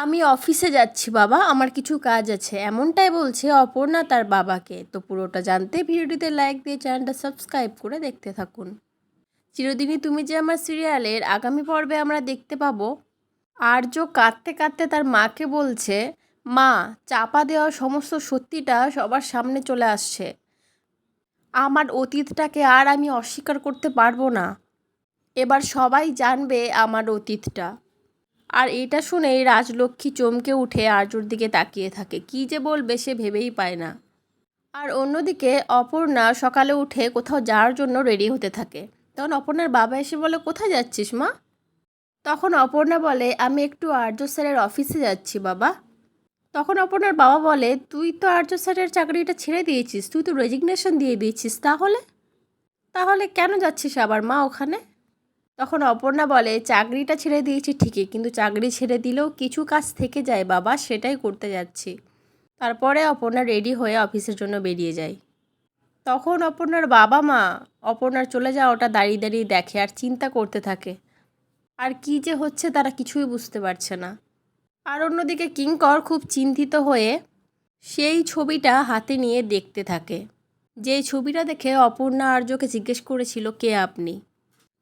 আমি অফিসে যাচ্ছি, বাবা। আমার কিছু কাজ আছে। এমনটাই বলছে অপর্ণা তার বাবাকে। তো পুরোটা জানতে ভিডিওটিতে লাইক দিয়ে চ্যানেলটা সাবস্ক্রাইব করে দেখতে থাকুন। চিরদিনই তুমি যে আমার সিরিয়ালের আগামী পর্বে আমরা দেখতে পাবো, আর্য কাঁদতে কাঁদতে তার মাকে বলছে, মা, চাপা দেওয়া সমস্ত সত্যিটা সবার সামনে চলে আসছে। আমার অতীতটাকে আর আমি অস্বীকার করতে পারব না। এবার সবাই জানবে আমার অতীতটা। আর এটা শুনেই রাজলক্ষ্মী চমকে উঠে আর্যর দিকে তাকিয়ে থাকে। কী যে বলবে সে ভেবেই পায় না। আর অন্যদিকে অপর্ণা সকালে উঠে কোথাও যাওয়ার জন্য রেডি হতে থাকে। তখন অপর্ণার বাবা এসে বলে, কোথায় যাচ্ছিস মা? তখন অপর্ণা বলে, আমি একটু আর্য স্যারের অফিসে যাচ্ছি বাবা। তখন অপর্ণার বাবা বলে, তুই তো আর্য স্যারের চাকরিটা ছেড়ে দিয়েছিস। তুই তো রেজিগনেশন দিয়ে দিয়েছিস তাহলে? তাহলে কেন যাচ্ছিস আবার মা ওখানে? তখন অপর্ণা বলে, চাকরিটা ছেড়ে দিয়েছি ঠিকই, কিন্তু চাকরি ছেড়ে দিলেও কিছু কাজ থেকে যায় বাবা, সেটাই করতে যাচ্ছি। তারপরে অপর্ণা রেডি হয়ে অফিসের জন্য বেরিয়ে যায়। তখন অপর্ণার বাবা মা, অপর্ণার চলে যাওয়াটা দাঁড়িয়ে দাঁড়িয়ে দেখে আর চিন্তা করতে থাকে, আর কি যে হচ্ছে তারা কিছুই বুঝতে পারছে না। আর অন্যদিকে কিঙ্কর খুব চিন্তিত হয়ে সেই ছবিটা হাতে নিয়ে দেখতে থাকে। যেই ছবিটা দেখে অপর্ণা আর্যকে জিজ্ঞেস করেছিল, কে আপনি?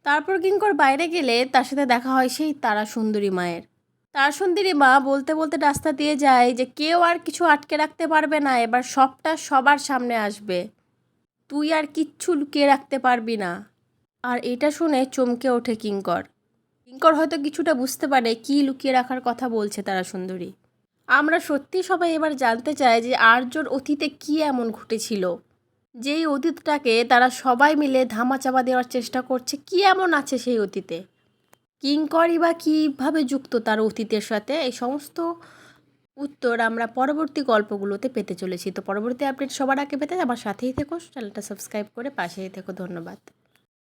তারপর কিঙ্কর বাইরে গেলে তার সাথে দেখা হয় সেই তারা সুন্দরী মায়ের। তারা সুন্দরী মা বলতে বলতে রাস্তা দিয়ে যায় যে কেউ আর কিছু আটকে রাখতে পারবে না, এবার সবটা সবার সামনে আসবে। তুই আর কিচ্ছু লুকিয়ে রাখতে পারবি না। আর এটা শুনে চমকে ওঠে কিঙ্কর। কিঙ্কর হয়তো কিছুটা বুঝতে পারে কি লুকিয়ে রাখার কথা বলছে তারা সুন্দরী। আমরা সত্যি সবাই এবার জানতে চাই যে আর্যর অতীতে কি এমন ঘটেছিল। যেই অতীতটাকে তারা সবাই মিলে ধামাচাপা দেওয়ার চেষ্টা করছে, কি এমন আছে সেই অতীতে? কিঙ্করই বা কীভাবে যুক্ত তার অতীতের সাথে? এই সমস্ত উত্তর আমরা পরবর্তী গল্পগুলোতে পেতে চলেছি। তো পরবর্তী আপডেট সবার আগে পেতে আমার সাথেই থেকো, চ্যানেলটা সাবস্ক্রাইব করে পাশেই থেকো। ধন্যবাদ।